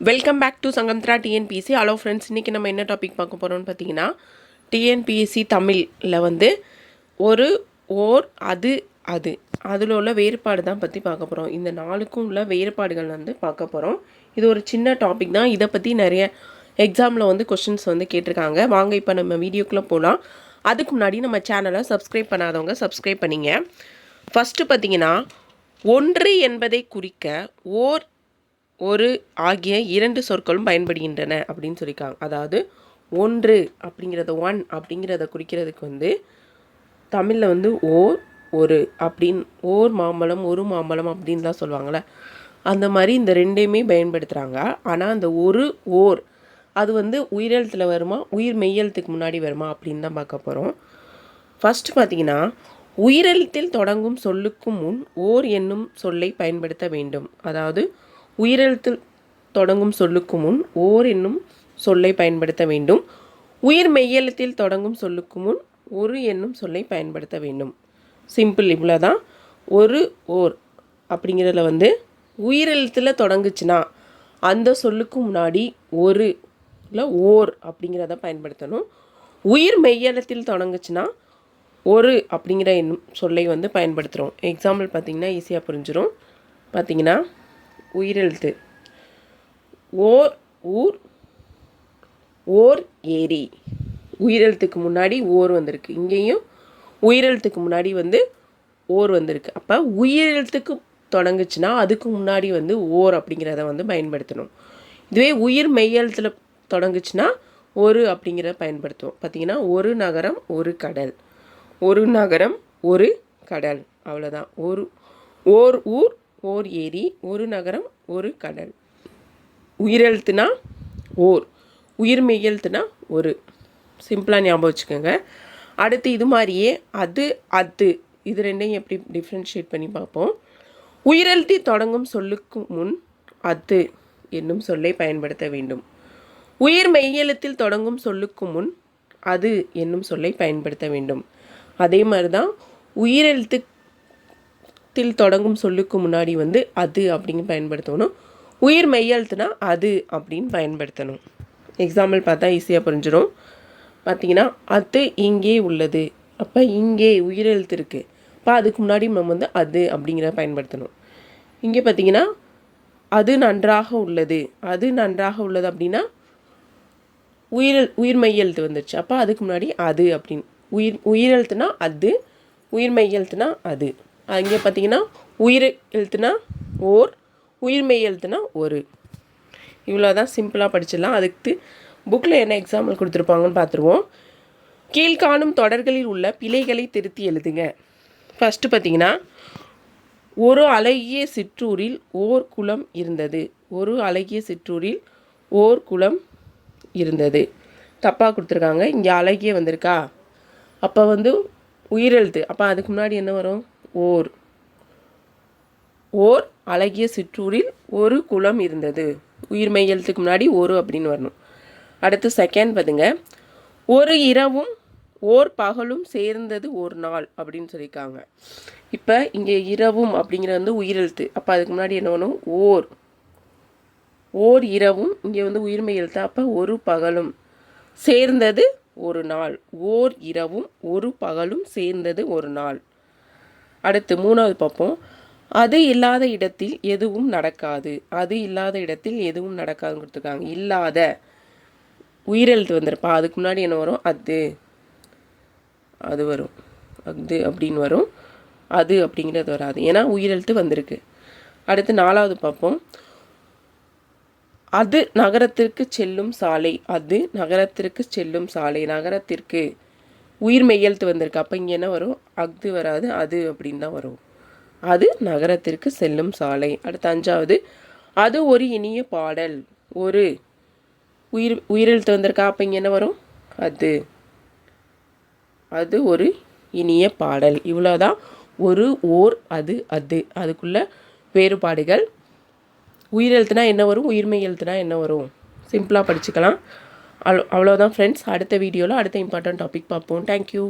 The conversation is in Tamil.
Welcome back to Sangamithra TNPSC hello friends இன்றைக்கி நம்ம என்ன டாபிக் பார்க்க போகிறோம்னு பார்த்தீங்கன்னா டிஎன்பிஎஸ்சி தமிழில் வந்து ஒரு ஓர் அது அது. அதில் உள்ள வேறுபாடு தான் பற்றி பார்க்க போகிறோம் இந்த நாளுக்கும் உள்ள வேறுபாடுகள் வந்து பார்க்க போகிறோம் இது ஒரு சின்ன டாபிக் தான். இதை பற்றி நிறைய எக்ஸாமில் வந்து கொஷின்ஸ் வந்து கேட்டிருக்காங்க. வாங்க இப்போ நம்ம வீடியோக்குள்ளே போகலாம் அதுக்கு முன்னாடி நம்ம சேனலை சப்ஸ்கிரைப் பண்ணாதவங்க சப்ஸ்கிரைப் பண்ணிங்க. ஃபஸ்ட்டு பார்த்தீங்கன்னா ஒன்று என்பதை குறிக்க ஓர் ஒரு ஆகிய இரண்டு சொற்களும் பயன்படுகின்றன அப்படின்னு சொல்லியிருக்காங்க. அதாவது ஒன்று அப்படிங்கிறத ஒன் அப்படிங்கிறத குறிக்கிறதுக்கு வந்து தமிழில் வந்து ஓர் ஒரு அப்படின் ஓர் மாம்பழம் ஒரு மாம்பழம் அப்படின்லாம் சொல்லுவாங்கள்ல அந்த மாதிரி இந்த ரெண்டையுமே பயன்படுத்துகிறாங்க ஆனால் அந்த ஒரு ஓர் அது வந்து உயிரெழுத்தில் வருமா உயிர் மெய்யெழுத்துக்கு முன்னாடி வருமா அப்படின்னு தான் பார்க்க போகிறோம் ஃபஸ்ட்டு பார்த்தீங்கன்னா உயிரெழுத்தில் தொடங்கும் சொல்லுக்கும் முன் ஓர் என்னும் சொல்லை பயன்படுத்த வேண்டும். அதாவது உயிரெழுத்து தொடங்கும் சொல்லுக்கு முன் ஓர் என்னும் சொல்லை பயன்படுத்த வேண்டும். உயிர் மெய்யெழுத்தில் தொடங்கும் சொல்லுக்கு முன் ஒரு என்னும் சொல்லை பயன்படுத்த வேண்டும். சிம்பிள் இவ்வளோ தான் ஒரு ஓர் அப்படிங்கிறதுல வந்து உயிரெழுத்தில் தொடங்குச்சுன்னா அந்த சொல்லுக்கு முன்னாடி ஒரு இல்லை ஓர் அப்படிங்கிறத பயன்படுத்தணும். உயிர் மெய்யெழுத்தில் தொடங்குச்சுன்னா ஒரு அப்படிங்கிற என்னும் சொல்லை வந்து பயன்படுத்துகிறோம் எக்ஸாம்பிள் பார்த்தீங்கன்னா ஈஸியாக புரிஞ்சிடும் பார்த்தீங்கன்னா உயிரெழுத்து. ஓர் ஊர் ஓர் ஏரி. உயிரெழுத்துக்கு முன்னாடி ஓர் வந்திருக்கு. இங்கேயும் உயிரெழுத்துக்கு முன்னாடி வந்து ஓர் வந்திருக்கு. அப்போ உயிரெழுத்துக்கு தொடங்குச்சுன்னா அதுக்கு முன்னாடி வந்து ஓர் அப்படிங்கிறத வந்து பயன்படுத்தணும். இதுவே உயிர் மெய்யெழுத்தில் தொடங்குச்சுன்னா ஒரு அப்படிங்கிறத பயன்படுத்துவோம். பார்த்தீங்கன்னா ஒரு நகரம் ஒரு கடல். ஒரு நகரம் ஒரு கடல். அவ்வளோதான் ஒரு ஓர் ஊர் ஓர் ஏரி ஒரு நகரம் ஒரு கடல். உயிரெழுத்துனா ஓர் உயிர் மெய்யெழுத்துனா ஒரு. சிம்பிளாக ஞாபகம் வச்சுக்கோங்க. அடுத்து இது மாதிரியே அது அது. இது ரெண்டையும் எப்படி டிஃப்ரென்ஷியேட் பண்ணி பார்ப்போம். உயிரெழுத்தி தொடங்கும் சொல்லுக்கு முன் அது என்னும் சொல்லை பயன்படுத்த வேண்டும். உயிர் மெய்யெழுத்தில் தொடங்கும் சொல்லுக்கு முன் அது என்னும் சொல்லை பயன்படுத்த வேண்டும். அதே மாதிரி தான் உயிரெழுத்து உயிரெழுத்தில் தொடங்கும் சொல்லுக்கு முன்னாடி வந்து அது அப்படின்னு பயன்படுத்தணும். உயிர் மெய்யெழுத்துனா அது அப்படின்னு பயன்படுத்தணும். எக்ஸாம்பிள் பார்த்தா ஈஸியாக புரிஞ்சிடும் பார்த்தீங்கன்னா அது இங்கே உள்ளது. அப்போ இங்கே உயிரெழுத்து இருக்குது அப்போ அதுக்கு முன்னாடி நம்ம வந்து அது அப்படிங்கிற பயன்படுத்தணும். இங்கே பார்த்தீங்கன்னா அது நன்றாக உள்ளது. அது நன்றாக உள்ளது அப்படின்னா உயிர் உயிர் மெய்யெழுத்து வந்துருச்சு அப்போ அதுக்கு முன்னாடி அது அப்படின்னு. உயிர் உயிரெழுத்துனா அது உயிர் மெய்யெழுத்துனா அது. அங்கே பார்த்தீங்கன்னா உயிர் எழுத்துனா ஓர் உயிர்மெய் எழுத்துனா ஒரு. இவ்வளோ தான் சிம்பிளாக படிச்சிடலாம். அதுக்கு புக்கில் என்ன எக்ஸாம்பிள் கொடுத்துருப்பாங்கன்னு பார்த்துருவோம். கீழ்காணும் தொடர்களில் உள்ள பிழைகளை திருத்தி எழுதுங்க. ஃபஸ்ட்டு பார்த்தீங்கன்னா ஒரு அழகிய சிற்றூரில் ஓர் குளம் இருந்தது. ஒரு அழகிய சிற்றூரில் ஓர் குளம் இருந்தது. தப்பாக கொடுத்துருக்காங்க. இங்கே அழகிய வந்திருக்கா? அப்போ வந்து உயிரெழுத்து அப்போ அதுக்கு முன்னாடி என்ன வரும்? ஓர். ஓர் அழகிய சிற்றூரில் ஒரு குளம் இருந்தது. உயிர் மெய்யெழுத்துக்கு முன்னாடி ஒரு அப்படின்னு வரணும். அடுத்து செகண்ட் பதுங்க ஒரு இரவும் ஓர் பகலும் சேர்ந்தது ஒரு நாள் அப்படின்னு சொல்லியிருக்காங்க. இப்போ இங்கே இரவும் அப்படிங்கிறது வந்து உயிரெழுத்து. அப்போ அதுக்கு முன்னாடி என்ன வேணும் ஓர். ஓர் இரவும் இங்கே வந்து உயிர்மை எழுத்து? அப்போ ஒரு பகலும் சேர்ந்தது ஒரு நாள். ஓர் இரவும் ஒரு பகலும் சேர்ந்தது ஒரு நாள். அடுத்து மூணாவது பார்ப்போம். அது இல்லாத இடத்தில் எதுவும் நடக்காது. அது இல்லாத இடத்தில் எதுவும் நடக்காதுன்னு கொடுத்துருக்காங்க. இல்லாத. உயிரெழுத்து வந்திருப்பா. அதுக்கு முன்னாடி என்ன வரும்? அது. அது வரும். அது அப்படின்னு வரும். அது அப்படிங்கிறது வராது. ஏன்னா உயிரெழுத்து வந்திருக்கு. அடுத்து நாலாவது பார்ப்போம். அது நகரத்திற்கு செல்லும் சாலை. அது நகரத்திற்கு செல்லும் சாலை. நகரத்திற்கு உயிர் மெய்யெழுத்து வந்திருக்கு. அப்போ இங்கே என்ன வரும்? அஃது வராது அது அப்படின்னு தான் வரும். அது நகரத்திற்கு செல்லும் சாலை. அடுத்து அஞ்சாவது அது ஒரு இனிய பாடல். ஒரு உயிர் உயிரெழுத்து வந்திருக்கா? அப்போ இங்கே என்ன வரும்? அது. அது ஒரு இனிய பாடல். இவ்வளோதான் ஒரு ஓர் அது அது. அதுக்குள்ள வேறுபாடுகள். உயிரெழுத்துனா என்ன வரும்? உயிர்மை எழுத்துனா என்ன வரும்? சிம்பிளாக படிச்சுக்கலாம். அவ்வளோதான் ஃப்ரெண்ட்ஸ் அடுத்த வீடியோவில் அடுத்த இம்பார்ட்டன்ட் டாபிக் பார்ப்போம். தேங்க்யூ